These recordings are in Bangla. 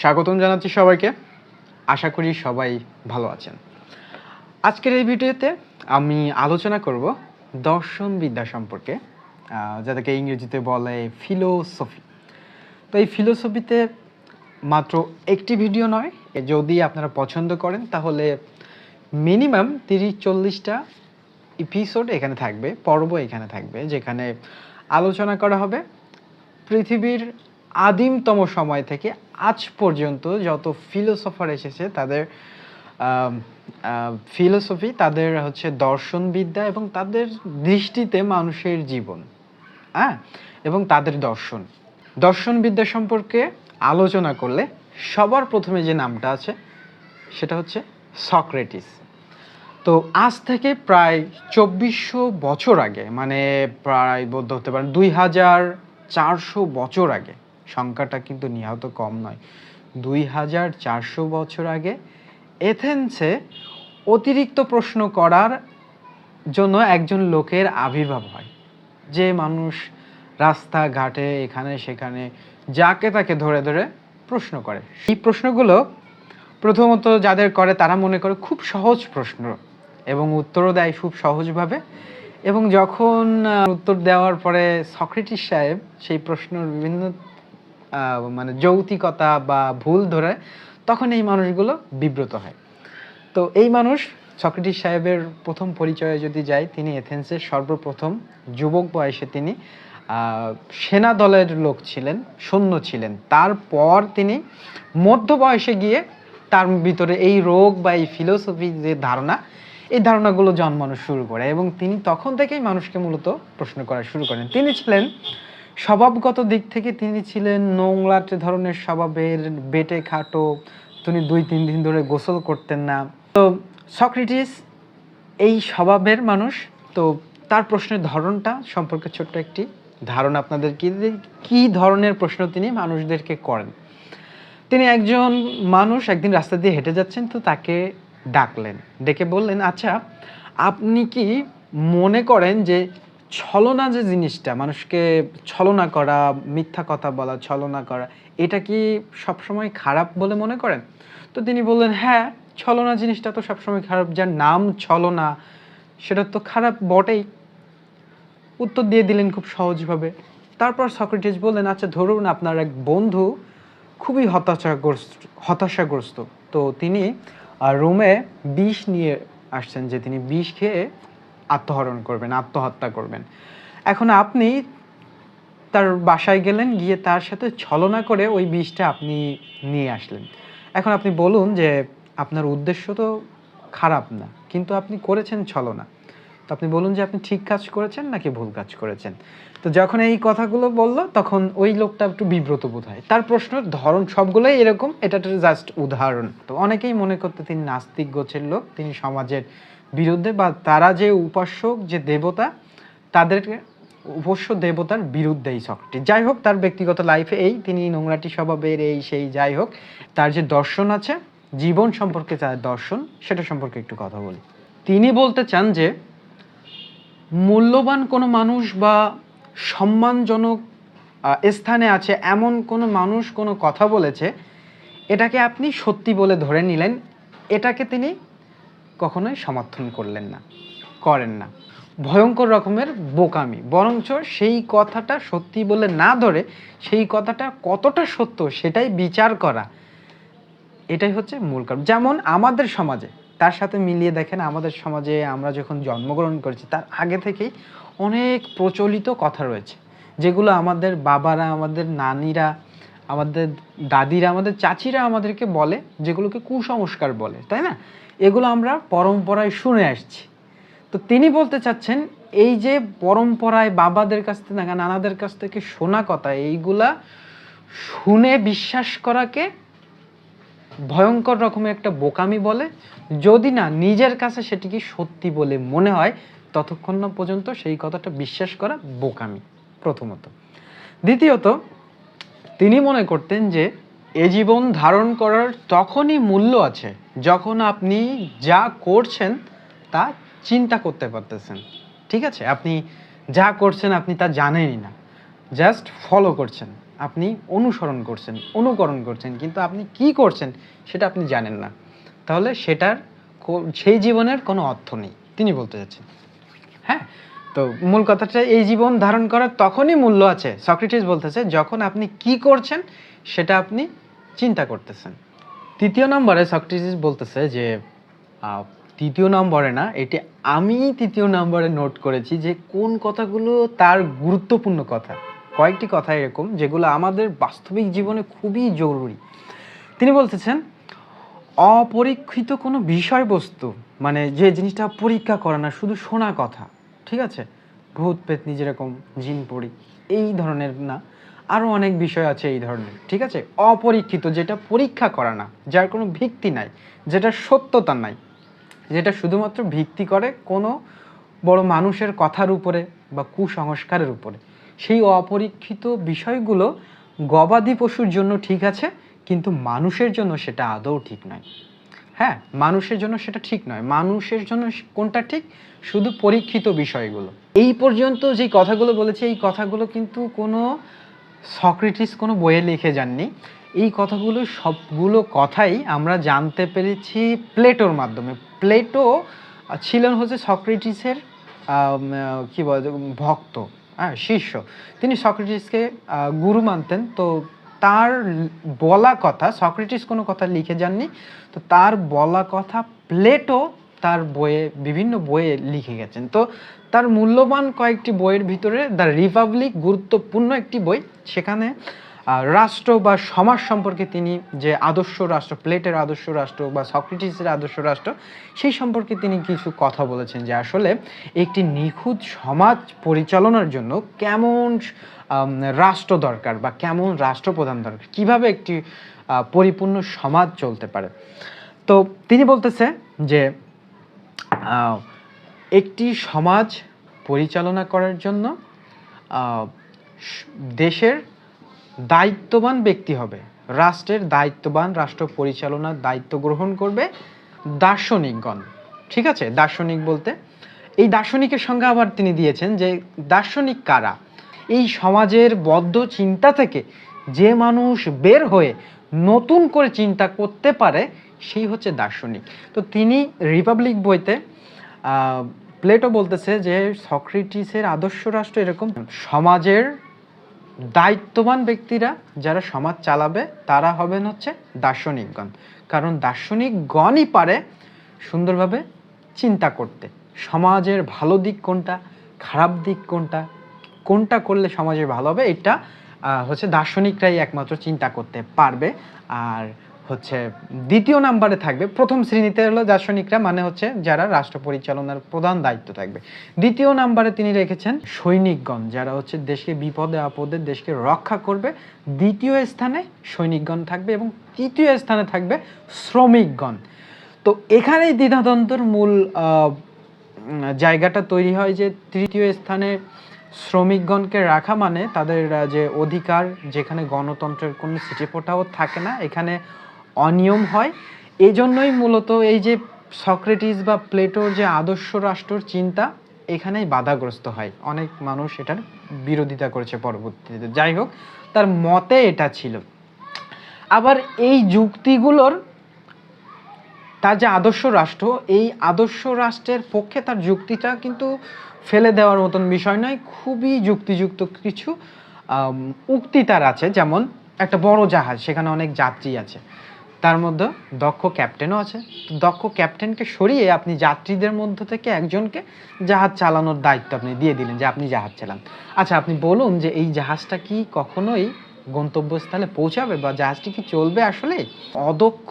স্বাগতম জানাচ্ছি সবাইকে। আশা করি সবাই ভালো আছেন। আজকের এই ভিডিওতে আমি আলোচনা করব দর্শন বিদ্যা সম্পর্কে যাদেরকে ইংরেজিতে বলে ফিলোসফি তো এই ফিলোসফিতে মাত্র একটি ভিডিও নয় যদি আপনারা পছন্দ করেন, তাহলে মিনিমাম তিরিশ চল্লিশটা এপিসোড এখানে থাকবে, পর্ব এখানে থাকবে, যেখানে আলোচনা করা হবে পৃথিবীর আদিমতম সময় থেকে আজ পর্যন্ত যত ফিলোসফার এসেছে, তাদের ফিলোসফি তাদের হচ্ছে দর্শনবিদ্যা এবং তাদের দৃষ্টিতে মানুষের জীবন হ্যাঁ? এবং তাদের দর্শন। দর্শনবিদ্যা সম্পর্কে আলোচনা করলে সবার প্রথমে যে নামটা আছে, সেটা হচ্ছে সক্রেটিস। তো আজ থেকে প্রায় চব্বিশশো বছর আগে মানে প্রায় বলতে হতে পারে দুই হাজার চারশো বছর আগে সংখ্যাটা কিন্তু নিহত কম নয়। দুই হাজার চারশো বছর আগে এথেন্সে অতিরিক্ত প্রশ্ন করার জন্য একজন লোকের আবির্ভাব হয়। যে মানুষ রাস্তাঘাটে এখানে সেখানে যাকে তাকে ধরে ধরে প্রশ্ন করে। এই প্রশ্নগুলো প্রথমত যাদের করে তারা মনে করে খুব সহজ প্রশ্ন এবং উত্তরও দেয় খুব সহজভাবে এবং যখন উত্তর দেওয়ার পরে সক্রেটিস সাহেব সেই প্রশ্নের বিভিন্ন মানে যৌতিকতা বা ভুল ধরে তখন এই মানুষগুলো বিব্রত হয়। তো এই মানুষ সক্রেটিস সাহেবের প্রথম পরিচয়ে যদি যাই, তিনি এথেন্সের সর্বপ্রথম যুবক বয়সে তিনি সেনা দলের লোক ছিলেন, সৈন্য ছিলেন। তারপর তিনি মধ্য বয়সে গিয়ে তার ভিতরে এই রোগ বা এই ফিলোসফি যে ধারণা, এই ধারণাগুলো জন্মানো শুরু করে এবং তিনি তখন থেকেই মানুষকে মূলত প্রশ্ন করা শুরু করেন। তিনি ছিলেন স্বভাবগত দিক থেকে তিনি ছিলেন নোংলাটে ধরনের স্বভাবের বেটে খাটো। তিনি দুই, তিন দিন ধরে গোসল করতেন না। তো সক্রেটিস এই স্বভাবের মানুষ। তো তার প্রশ্নের ধরনটা সম্পর্কে ছোট্ট একটি ধারণা আপনাদের কি কি ধরনের প্রশ্ন তিনি মানুষদেরকে করেন। তিনি একজন মানুষ একদিন রাস্তা দিয়ে হেঁটে যাচ্ছেন, তো তাকে ডাকলেন। ডেকে বললেন আচ্ছা আপনি কি মনে করেন যে ছলনা যে জিনিসটা, মানুষকে ছলনা করা, মিথ্যা কথা বলা, ছলনা করা, এটা কি সবসময় খারাপ বলে মনে করেন? তো তিনি বললেন হ্যাঁ ছলনা জিনিসটা তো সবসময় খারাপ, যার নাম ছলনা, সেটা তো খারাপ বটেই। উত্তর দিয়ে দিলেন খুব সহজভাবে। তারপর সক্রেটিস বললেন আচ্ছা ধরুন আপনার এক বন্ধু খুবই হতাশাগ্রস্ত হতাশাগ্রস্ত। তো তিনি রুমে বিষ নিয়ে আসছেন, যে তিনি বিষ খেয়ে আত্মহরণ করবেন, আত্মহত্যা করবেন। এখন আপনি তার বাসায় গেলেন, গিয়ে তার সাথে ছলনা করে ওই বিষটা আপনি নিয়ে আসলেন। এখন আপনি বলুন যে আপনার উদ্দেশ্য তো খারাপ না, কিন্তু আপনি করেছেন ছলনা। তো আপনি বলুন যে আপনি ঠিক কাজ করেছেন নাকি ভুল কাজ করেছেন? তো যখন এই কথাগুলো বলল, তখন ওই লোকটা একটু বিব্রত বোধ হয় তার প্রশ্নের ধরন সবগুলোই এরকম এটা জাস্ট উদাহরণ। তো অনেকেই মনে করতে তিনি নাস্তিক গোছের লোক, তিনি সমাজের বিরুদ্ধে বা তারা যে উপাসক যে দেবতা তাদের উপস্য দেবতার বিরুদ্ধে এই যাই হোক, তার ব্যক্তিগত লাইফে এই, তিনি নোংরাটি স্বভাবের এই, সেই, যাই হোক, তার যে দর্শন আছে, জীবন সম্পর্কে তার দর্শন, সেটা সম্পর্কে একটু কথা বলি। তিনি বলতে চান যে, মূল্যবান কোনো মানুষ বা সম্মানজনক স্থানে আছে এমন কোনো মানুষ, কোনো কথা বলেছে, এটাকে আপনি সত্যি বলে ধরে নিলেন, এটাকে তিনি কখনোই সমর্থন করলেন না, করেন না। ভয়ঙ্কর রকমের বোকামি, বরঞ্চ সেই কথাটা সত্যি বলে না ধরে সেই কথাটা কতটা সত্য সেটাই বিচার করা। এটাই হচ্ছে মূল কারণ। যেমন আমাদের সমাজে, তার সাথে মিলিয়ে দেখেন আমাদের সমাজে আমরা যখন জন্মগ্রহণ করেছি, তার আগে থেকেই অনেক প্রচলিত কথা রয়েছে, যেগুলো আমাদের বাবারা, আমাদের নানিরা, আমাদের দাদিরা, আমাদের চাচিরা আমাদেরকে বলে, যেগুলোকে কুসংস্কার বলে, তাই না? এগুলো আমরা পরম্পরায় শুনে আসছি। তো তিনি বলতে চাচ্ছেন, এই যে পরম্পরায় বাবাদের কাছ থেকে নানাদের কাছ থেকে শোনা কথা, এইগুলা শুনে বিশ্বাস করাকে ভয়ঙ্কর রকমের একটা বোকামি বলে। যদি না, নিজের কাছে সেটিকে সত্যি বলে মনে হয়, ততক্ষণ না পর্যন্ত সেই কথাটা বিশ্বাস করা বোকামি প্রথমত। দ্বিতীয়ত, তিনি মনে করতেন যে এ জীবন ধারণ করার তখনই মূল্য আছে যখন আপনি যা করছেন তা চিন্তা করতে পারতেছেন। ঠিক আছে? আপনি যা করছেন আপনি তা জানেনই না। জাস্ট ফলো করছেন। আপনি অনুসরণ করছেন, অনুকরণ করছেন, কিন্তু আপনি কি করছেন সেটা আপনি জানেন না। তাহলে সেটার সেই জীবনের কোনো অর্থ নেই। তিনি বলতে চাচ্ছেন হ্যাঁ? তো মূল কথাটা এই জীবন ধারণ করার তখনই মূল্য আছে। সক্রেটিস বলতেছে, যখন আপনি কি করছেন সেটা আপনি চিন্তা করতেছেন। তৃতীয় নম্বরে সক্রেটিস বলতেছে যে তৃতীয় নম্বরে না, এটি আমি তৃতীয় নম্বরে নোট করেছি যে কোন কথাগুলো তার গুরুত্বপূর্ণ কথা। কয়েকটি কথা এরকম যেগুলো আমাদের বাস্তবিক জীবনে খুবই জরুরি। তিনি বলতেছেন, অপরীক্ষিত কোনো বিষয়বস্তু মানে যে জিনিসটা পরীক্ষা করে না, শুধু শোনা কথা, ঠিক আছে? ভূত পেতনি যেরকম জিন পড়ি এই ধরনের না আরও অনেক বিষয় আছে এই ধরনের, ঠিক আছে? অপরীক্ষিত, যেটা পরীক্ষা করা না, যার কোনো ভিত্তি নাই, যেটা সত্যতা নাই, যেটা শুধুমাত্র ভিত্তি করে কোনো বড় মানুষের কথার উপরে বা কুসংস্কারের উপরে। সেই অপরীক্ষিত বিষয়গুলো গবাদি পশুর জন্য ঠিক আছে, কিন্তু মানুষের জন্য সেটা আদৌ ঠিক নয়। হ্যাঁ মানুষের জন্য সেটা ঠিক নয়। মানুষের জন্য কোনটা ঠিক? শুধু পরীক্ষিত বিষয়গুলো। এই পর্যন্ত যে কথাগুলো বলেছে, এই কথাগুলো কিন্তু কোনো সক্রেটিস কোনো বইয়ে লিখে যাননি। এই কথাগুলো সবগুলো কথাই আমরা জানতে পেরেছি প্লেটোর মাধ্যমে। প্লেটো ছিলেন হচ্ছে সক্রেটিসের কি বলে, ভক্ত হ্যাঁ শিষ্য। তিনি সক্রেটিসকে গুরু মানতেন। তো তার বলা কথা, সক্রেটিস কোনো কথা লিখে যাননি। তো তার বলা কথা প্লেটো তার বইয়ে, বিভিন্ন বইয়ে লিখে গেছেন। তো তার মূল্যবান কয়েকটি বইয়ের ভিতরে দ্য রিপাবলিক গুরুত্বপূর্ণ একটি বই। সেখানে রাষ্ট্র বা সমাজ সম্পর্কে তিনি যে আদর্শ রাষ্ট্র, প্লেটের আদর্শ রাষ্ট্র বা সক্রেটিসের আদর্শ রাষ্ট্র, সেই সম্পর্কে তিনি কিছু কথা বলেছেন যে আসলে একটি নিখুঁত সমাজ পরিচালনার জন্য কেমন রাষ্ট্র দরকার বা কেমন রাষ্ট্রপ্রধান দরকার, কীভাবে একটি পরিপূর্ণ সমাজ চলতে পারে। তো তিনি বলতেছে যে একটি সমাজ পরিচালনা করার জন্য দেশের দায়িত্ববান ব্যক্তি হবে। রাষ্ট্রের দায়িত্ববান, রাষ্ট্র পরিচালনার দায়িত্ব গ্রহণ করবে দার্শনিকগণ। ঠিক আছে? দার্শনিক বলতে। এই দার্শনিকের সঙ্গে আবার তিনি দিয়েছেন যে, দার্শনিক কারা? এই সমাজের বদ্ধ চিন্তা থেকে যে মানুষ বের হয়ে নতুন করে চিন্তা করতে পারে সেই হচ্ছে দার্শনিক। তো তিনি রিপাবলিক বইতে প্লেটো বলতেছে যে সক্রেটিসের আদর্শ রাষ্ট্র এরকম। সমাজের দায়িত্ববান ব্যক্তিরা যারা সমাজ চালাবে, তারা হবেন হচ্ছে দার্শনিকগণ। কারণ দার্শনিকগণই পারে সুন্দরভাবে চিন্তা করতে। সমাজের ভালো দিক কোনটা, খারাপ দিক কোনটা কোনটা করলে সমাজের ভালো হবে, এটা হচ্ছে দার্শনিকরাই একমাত্র চিন্তা করতে পারবে। আর হচ্ছে দ্বিতীয় নাম্বারে থাকবে। প্রথম শ্রেণীতে হলো দার্শনিকরা মানে হচ্ছে যারা রাষ্ট্র পরিচালনার প্রধান দায়িত্ব থাকবে। দ্বিতীয় নাম্বারে তিনি রেখেছেন সৈনিকগণ, যারা হচ্ছে দেশকে বিপদে, আপদে দেশকে রক্ষা করবে। দ্বিতীয় স্থানে সৈনিকগণ থাকবে এবং তৃতীয় স্থানে থাকবে শ্রমিকগণ। তো এখানেই দ্বিধাদ্বন্দ্বর মূল জায়গাটা তৈরি হয় যে তৃতীয় স্থানে শ্রমিকগণকে রাখা মানে তাদের যে অধিকার, যেখানে গণতন্ত্রের কোনো সিটিপোটাও থাকে না। এখানে অনিয়ম হয়। এজন্যই মূলত এই যে সক্রেটিস বা প্লেটোর যে আদর্শ রাষ্ট্রর চিন্তা, এখানেই বাধাগ্রস্ত হয়। অনেক মানুষ এটার বিরোধিতা করেছে পরবর্তীতে। যাই হোক, তার মতে এটা ছিল। আবার এই যুক্তিগুলোর, তার যে আদর্শ রাষ্ট্র, এই আদর্শ রাষ্ট্রের পক্ষে তার যুক্তিটা কিন্তু ফেলে দেওয়ার মতন বিষয় নয়। খুবই যুক্তিযুক্ত কিছু উক্তি তার আছে। যেমন, একটা বড় জাহাজ, সেখানে অনেক যাত্রী আছে। তার মধ্যে দক্ষ ক্যাপ্টেনও আছে। তো দক্ষ ক্যাপ্টেনকে সরিয়ে আপনি যাত্রীদের মধ্য থেকে একজনকে জাহাজ চালানোর দায়িত্ব আপনি দিয়ে দিলেন যে আপনি জাহাজ চালান। আচ্ছা আপনি বলুন যে এই জাহাজটা কি কখনোই গন্তব্যস্থলে পৌঁছাবে বা জাহাজটি কি চলবে আসলে? অদক্ষ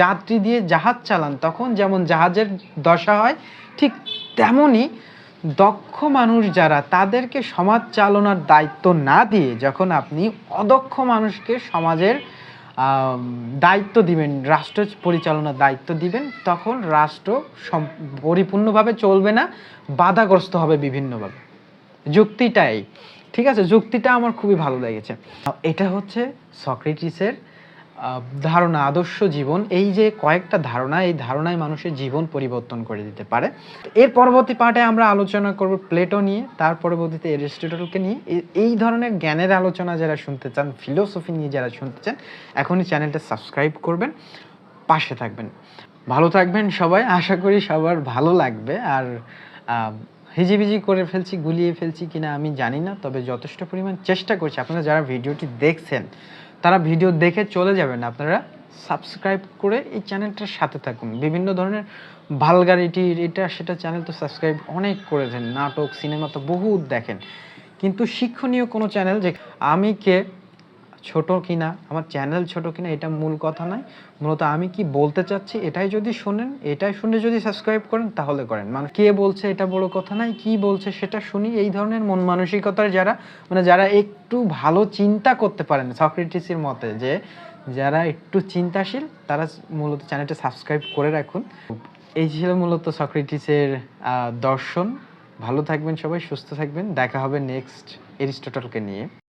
যাত্রী দিয়ে জাহাজ চালান, তখন যেমন জাহাজের দশা হয়, ঠিক তেমনই দক্ষ মানুষ যারা, তাদেরকে সমাজ চালনার দায়িত্ব না দিয়ে যখন আপনি অদক্ষ মানুষকে সমাজের দায়িত্ব দিবেন, রাষ্ট্র পরিচালনার দায়িত্ব দিবেন, তখন রাষ্ট্র পরিপূর্ণভাবে চলবে না, বাধাগ্রস্ত হবে বিভিন্নভাবে। যুক্তিটাই ঠিক আছে? যুক্তিটা আমার খুবই ভালো লেগেছে। এটা হচ্ছে সক্রেটিসের ধারণা, আদর্শ জীবন, এই যে কয়েকটা ধারণা, এই ধারণায় মানুষের জীবন পরিবর্তন করে দিতে পারে। এর পরবর্তী পার্টে আমরা আলোচনা করব প্লেটো নিয়ে, তার পরবর্তীতে এরিস্টটলকে নিয়ে। এই ধরনের জ্ঞানের আলোচনা যারা শুনতে চান, ফিলোসফি নিয়ে যারা শুনতে চান, এখনই চ্যানেলটা সাবস্ক্রাইব করবেন, পাশে থাকবেন। ভালো থাকবেন সবাই, আশা করি সবার ভালো লাগবে। আর হিজিবিজি করে ফেলছি, গুলিয়ে ফেলছি কিনা আমি জানি না, তবে যথেষ্ট পরিমাণ চেষ্টা করছি। আপনারা যারা ভিডিওটি দেখছেন তারা ভিডিও দেখে চলে যাবেন আপনারা। সাবস্ক্রাইব করে এই চ্যানেলটার সাথে থাকুন। বিভিন্ন ধরনের ভালগারিটির এটা, সেটা চ্যানেল তো সাবস্ক্রাইব অনেক করেছেন। নাটক, সিনেমা তো বহুত দেখেন। কিন্তু শিক্ষণীয় কোনো চ্যানেল যে আমি কে ছোট কিনা, আমার চ্যানেল ছোট কিনা, এটা মূল কথা নয়। মূলত আমি কি বলতে চাচ্ছি, এটাই যদি শোনেন, এটাই শুনে যদি সাবস্ক্রাইব করেন, তাহলে করেন। মানে কে বলছে এটা বড় কথা নয়, কি বলছে সেটা শুনি। এই ধরনের মন মানসিকতার যারা মানে যারা একটু ভালো চিন্তা করতে পারেন, সক্রেটিসের মতে, যে যারা একটু চিন্তাশীল, তারা মূলত চ্যানেলটা সাবস্ক্রাইব করে রাখুন। এই ছিল মূলত সক্রেটিসের দর্শন। ভালো থাকবেন সবাই, সুস্থ থাকবেন। দেখা হবে নেক্সট এরিস্টটলকে নিয়ে।